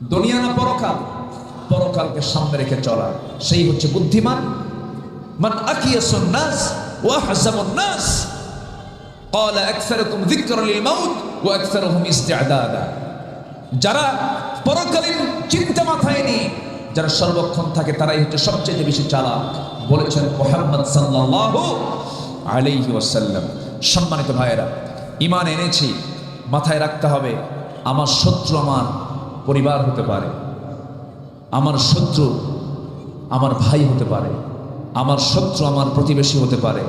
দুনিয়া না পরকাল পরকালকে সামনে রেখে চলা সেই হচ্ছে বুদ্ধিমান মান আকিয়াসুন নাস ওয়া হাসাবুন নাস قال اكثركم ذكرا للموت واكثرهم استعدادا যারা পরকালীন চিন্তা মাথায় নিয়ে যারা সর্বক্ষণ থাকে তারাই হচ্ছে সবচেয়ে বেশি চালাক বলেছেন মোহাম্মদ সাল্লাল্লাহু আলাইহি ওয়াসাল্লাম সম্মানিত ভাইয়েরা ইমান এনেছি মাথায় রাখতে হবে আমার শত্রু আমার পরিবার হতে পারে, আমার শত্রু আমার ভাই হতে পারে, আমার শত্রু আমার প্রতিবেশী হতে পারে,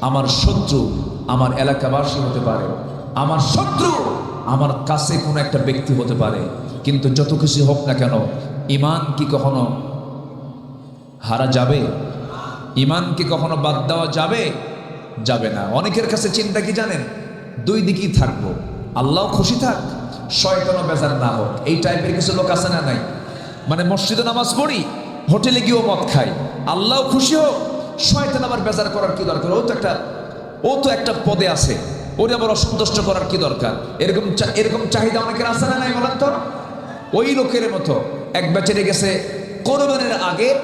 আমার শত্রু আমার এলাকাবাসী হতে পারে, আমার শত্রু আমার কাছে কোনো একটা ব্যক্তি হতে পারে। কিন্তু যত খুশি হোক না কেন, ইমান কি কখনো হারা যাবে? ইমান কি কখনো বাদ দেওয়া যাবে? যাবে না। অনেকের কাছে চিন্তা কি জানেন? দুই দিকেই থাকব। আল্লাহ খুশি থাক শয়তানও বেজার না হোক এই টাইপের কিছু লোক আছে না নাই? মানে মসজিদে নামাজ পড়ি, হোটেলে গিয়েও মদ খাই। আল্লাহ খুশি হোক, শয়তান আবার বেজার করার কি দরকার? ও তো একটা, ও তো একটা পদে আছে। ওরে আবার অসন্তুষ্ট করার কি দরকার? এরকম এরকম চাহিদা অনেকের আছে না নাই বলেন তো? ওই লোকের মতো। এক বেচারে গেছে কোরবানের আগে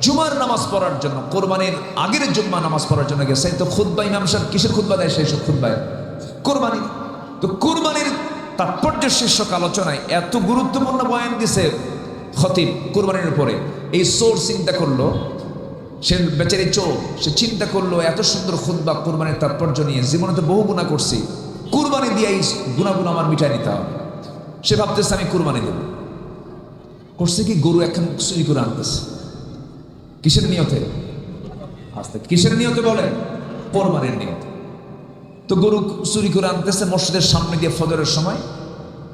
জুমার নামাজ পড়ার জন্য, কোরবানির আগের জুম্মা নামাজ পড়ার জন্য গেছে। তো খুদ্া ইমাম সাহেব কিসের খুদ্া দেয়? সেই সব খুদ্ায় কোরবানি। তো কোরবানির তাৎপর্য শীর্ষক আলোচনায় এত গুরুত্বপূর্ণ বয়ান দিছে খতিব কুরবানির উপরে। এই সোর চিন্তা করল, সে বেচারি চোর, সে চিন্তা করল, এত সুন্দর খুদ্া কোরবানির তাৎপর্য নিয়ে জীবনে তো বহু গুণা করছি। কুরবানি দিয়ে এই গুণাগুলো আমার মিটাই নিতে হবে। সে ভাবতেছে, আমি কুরবানি দেব। করছে কি, গরু এখন চুরি করে আনতেছে। কিসের নিয়তে? আস্তে, কিসের নিয়তে বলে? কোরবানির নিয়তে। তো গরু চুরি করে আনতেছে মসজিদের সামনে দিয়ে ফজরের সময়।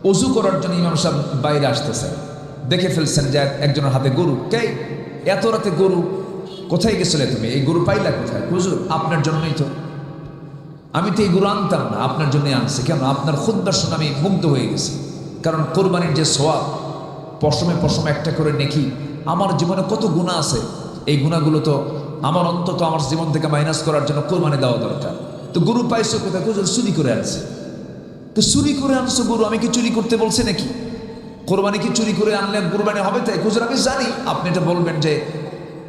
অজু করার জন্য ইমাম সাহেব বাইরে আসতেছে। দেখে ফেলছেন যে একজনের হাতে গরু। কে? এত রাতে গরু কোথায় গেছিলে তুমি? এই গরু পাইলা কোথায়? হুজুর, আপনার জন্যই তো। আমি তো এই গরু আনতাম না, আপনার জন্যই আনছি। কেন? আপনার খুদ্বার শুনে আমি মুগ্ধ হয়ে গেছি। কারণ কোরবানির যে সোয়াব পশমে পশমে একটা করে নেকি, আমার জীবনে কত গুণা আছে। এই গুণাগুলো তো আমার অন্তত আমার জীবন থেকে মাইনাস করার জন্য কোরবানি দেওয়া দরকার। তো গরু পাইছো কোথায়? হুজুর চুরি করে আনছে। তো চুরি করে আনছো গরু, আমি কি চুরি করতে বলছে নাকি? কোরবানি কি চুরি করে আনলে কোরবানি হবে তাই? হুজুর আমি জানি। আপনি এটা বলবেন যে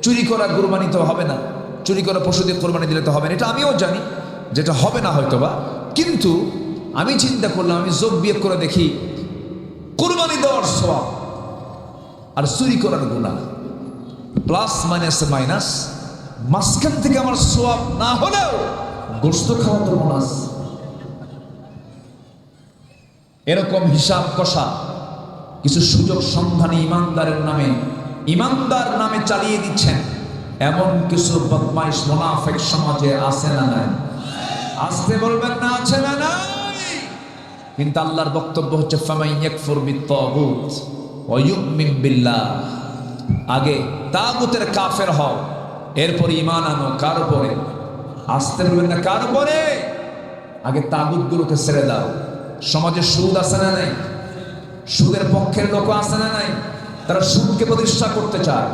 চুরি করা কোরবানি তো হবে না। চুরি করা পশু দিয়ে কোরবানি দিলে তো হবে না। এটা আমিও জানি যেটা হবে না হয়তো বা কিন্তু আমি চিন্তা করলাম, আমি যোগ বিয়োগ করে দেখি কোরবানি দেওয়ার সব আর চুরি করার গুণা। প্লাস মাইনাস মাইনাস মাঝখান থেকে আমার সোয়াব না হলেও গোস্ত খাওয়া তো বোনাস এরকম হিসাব কষা, কিছু সুযোগ সন্ধানী ইমানদারের নামে, ইমানদার নামে চালিয়ে দিচ্ছেন। এমন কিছু বদমাইশ মোনাফেক সমাজে আছে না নাই? আসতে বলবেন না, আছে না নাই? কিন্তু আল্লাহর বক্তব্য হচ্ছে ফামাই ইয়াকফুর বিত্তাগুত ওয়া ইউমিন বিল্লাহ। আগে তাগুতের কাফের হও, এরপর ইমান আনো, কার উপরে? আসতে বলবেন না, কার উপরে? আগে তাগুতগুলোকে ছেড়ে দাও। সমাজে সুদ আছে না নাই? সুদের পক্ষের লোক আছে না নাই? তারা সুদকে প্রতিষ্ঠা করতে চায়।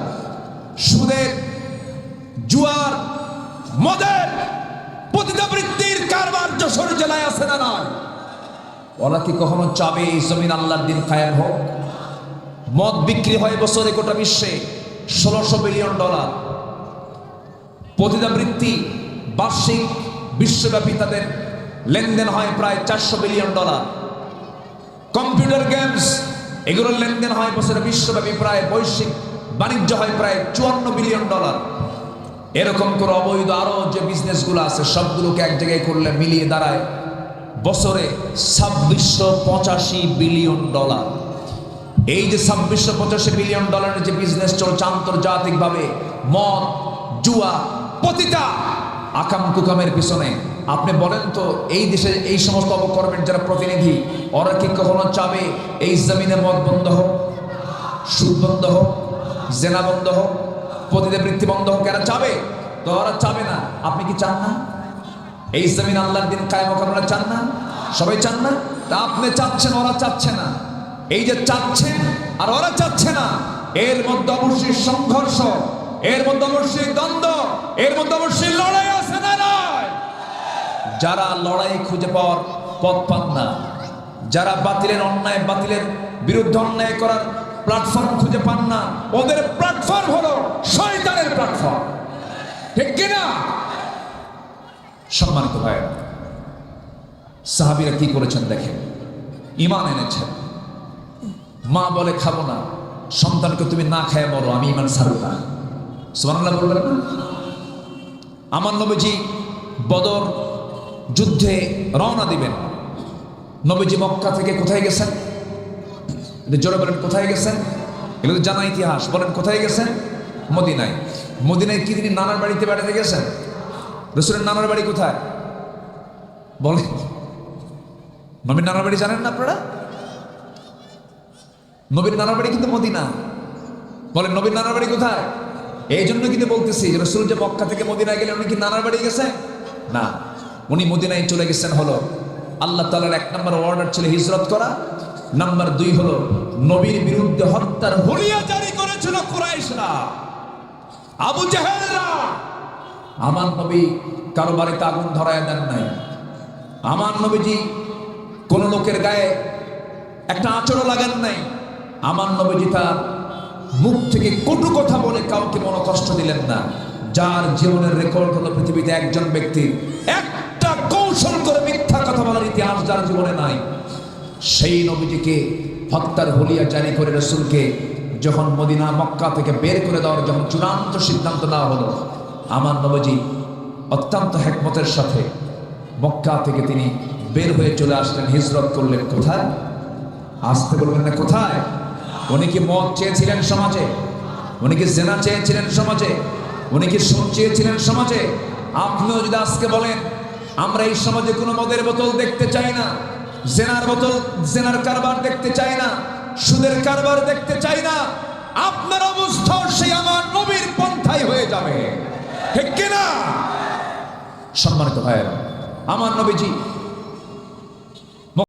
সুদের জুয়ার মদের পতিতাবৃত্তির কারবার যশোর জেলায় আছে না নয় ওরা কি কখনো চাবে এই জমিন আল্লাহর দিন কায়েম হোক? মদ বিক্রি হয় বছরে গোটা বিশ্বে ষোলোশো বিলিয়ন ডলার। পতিতাবৃত্তি বার্ষিক বিশ্বব্যাপী তাদের লেনদেন হয় প্রায় চারশো বিলিয়ন ডলার। কম্পিউটার গেমস, এগুলোর লেনদেন হয় বছরে বিশ্বব্যাপী প্রায় বৈশ্বিক বাণিজ্য হয় প্রায় চুয়ান্ন বিলিয়ন ডলার। এরকম করে অবৈধ আরও যে বিজনেসগুলো আছে, সবগুলোকে এক জায়গায় করলে মিলিয়ে দাঁড়ায় বছরে ছাব্বিশশো পঁচাশি বিলিয়ন ডলার। এই যে ছাব্বিশশো পঁচাশি বিলিয়ন ডলারের যে বিজনেস চলছে আন্তর্জাতিকভাবে, মদ, জুয়া, পতিতা আকাম কুকামের পিছনে। আপনি বলেন তো, এই দেশে এই সমস্ত অপকর্মের যারা প্রতিনিধি, ওরা কি কখনো চাবে এই জমিনে মদ বন্ধ হোক, সুদ বন্ধ হোক, জেনা বন্ধ হোক, পতিতে বৃত্তি বন্ধ হোক, এরা চাবে? তো ওরা চাবে না। আপনি কি চান না? এই জমিন আল্লাহর দিন কায়েম আপনারা চান না? সবাই চান না? তা আপনি চাচ্ছেন, ওরা চাচ্ছে না। এই যে চাচ্ছেন, আর ওরা চাচ্ছে না, এর মধ্যে অবশ্যই সংঘর্ষ। এর মধ্যে অবশ্যই দ্বন্দ্ব, এর মধ্যে অবশ্যই লড়াই আছে না নয় যারা লড়াই খুঁজে পাওয়ার পথ পান না, যারা বাতিলের অন্যায়, বাতিলের বিরুদ্ধে অন্যায় করার প্ল্যাটফর্ম খুঁজে পান না, ওদের প্ল্যাটফর্ম হলো শয়তানের প্ল্যাটফর্ম ঠিক কিনা সম্মানিত ভাইয়েরা, সাহাবিরা কি করেছেন দেখেন? ইমান এনেছেন। মা বলে, খাব না। সন্তানকে তুমি না খায় বলো আমি ইমান ছাড়ব না। সুবহানাল্লাহ বলবেন না আমার নবীজি বদর যুদ্ধে রওনা দিবেন। নবীজি মক্কা থেকে কোথায় গেছেন? জোরে বলেন, কোথায় গেছেন? এগুলো তো জানা ইতিহাস, বলেন কোথায় গেছেন? মদিনায়। মদিনায় কি তিনি নানার বাড়িতে বেড়াতে গেছেন? রসুলের নানার বাড়ি কোথায়? বলেন। নবীর নানার বাড়ি জানেন না আপনারা? নবীর নানার বাড়ি কিন্তু মদিনা। বলেন, নবীর নানার বাড়ি কোথায়? এই জন্য কিন্তু বলতেছি রসুল যে মক্কা থেকে মদিনায় গেলে উনি কি নানার বাড়ি গেছে? না। উনি মদিনায় চলে গেছেন হলো আল্লাহ তালার এক নম্বর অর্ডার ছিল হিজরত করা। নাম্বার দুই হলো নবীর বিরুদ্ধে হত্যার হুলিয়া জারি করেছিল কুরাইশরা। আবু জাহেলরা। আমার নবী কারও বাড়িতে আগুন ধরায় দেন নাই। আমার নবীজি কোন লোকের গায়ে একটা আচরও লাগান নাই। আমার নবীজি তার মুখ থেকে কটু কথা বলে কাউকে মনে কষ্ট দিলেন না। যার জীবনের রেকর্ড হলো পৃথিবীতে একজন ব্যক্তি। একটা কৌশল করে মিথ্যা কথা বলার ইতিহাস যার জীবনে নাই। সেই নবীজিকে হত্যার হলিয়া জারি করে রসুলকে যখন মদিনা, মক্কা থেকে বের করে দেওয়ার যখন চূড়ান্ত সিদ্ধান্ত নেওয়া হলো, আমার নবীজি অত্যন্ত হেকমতের সাথে মক্কা থেকে তিনি বের হয়ে চলে আসলেন। হিজরত করলেন কোথায়? আসতে বলবেন না, কোথায়? উনি কি মদ চেয়েছিলেন সমাজে? উনি কি জেনা চেয়েছিলেন সমাজে? উনি কি সুদ চেয়েছিলেন সমাজে? আপনিও যদি আজকে বলেন, আমরা এই সমাজে কোনো মদের বোতল দেখতে চাই না, জেনার বোতল, জেনার কারবার দেখতে চাই না, সুদের কারবার দেখতে চাই না, আপনার অবস্থা সেই আমার নবীর পন্থাই হয়ে যাবে। ঠিক কিনা? সম্মানিত ভাইয়েরা, আমার নবীজি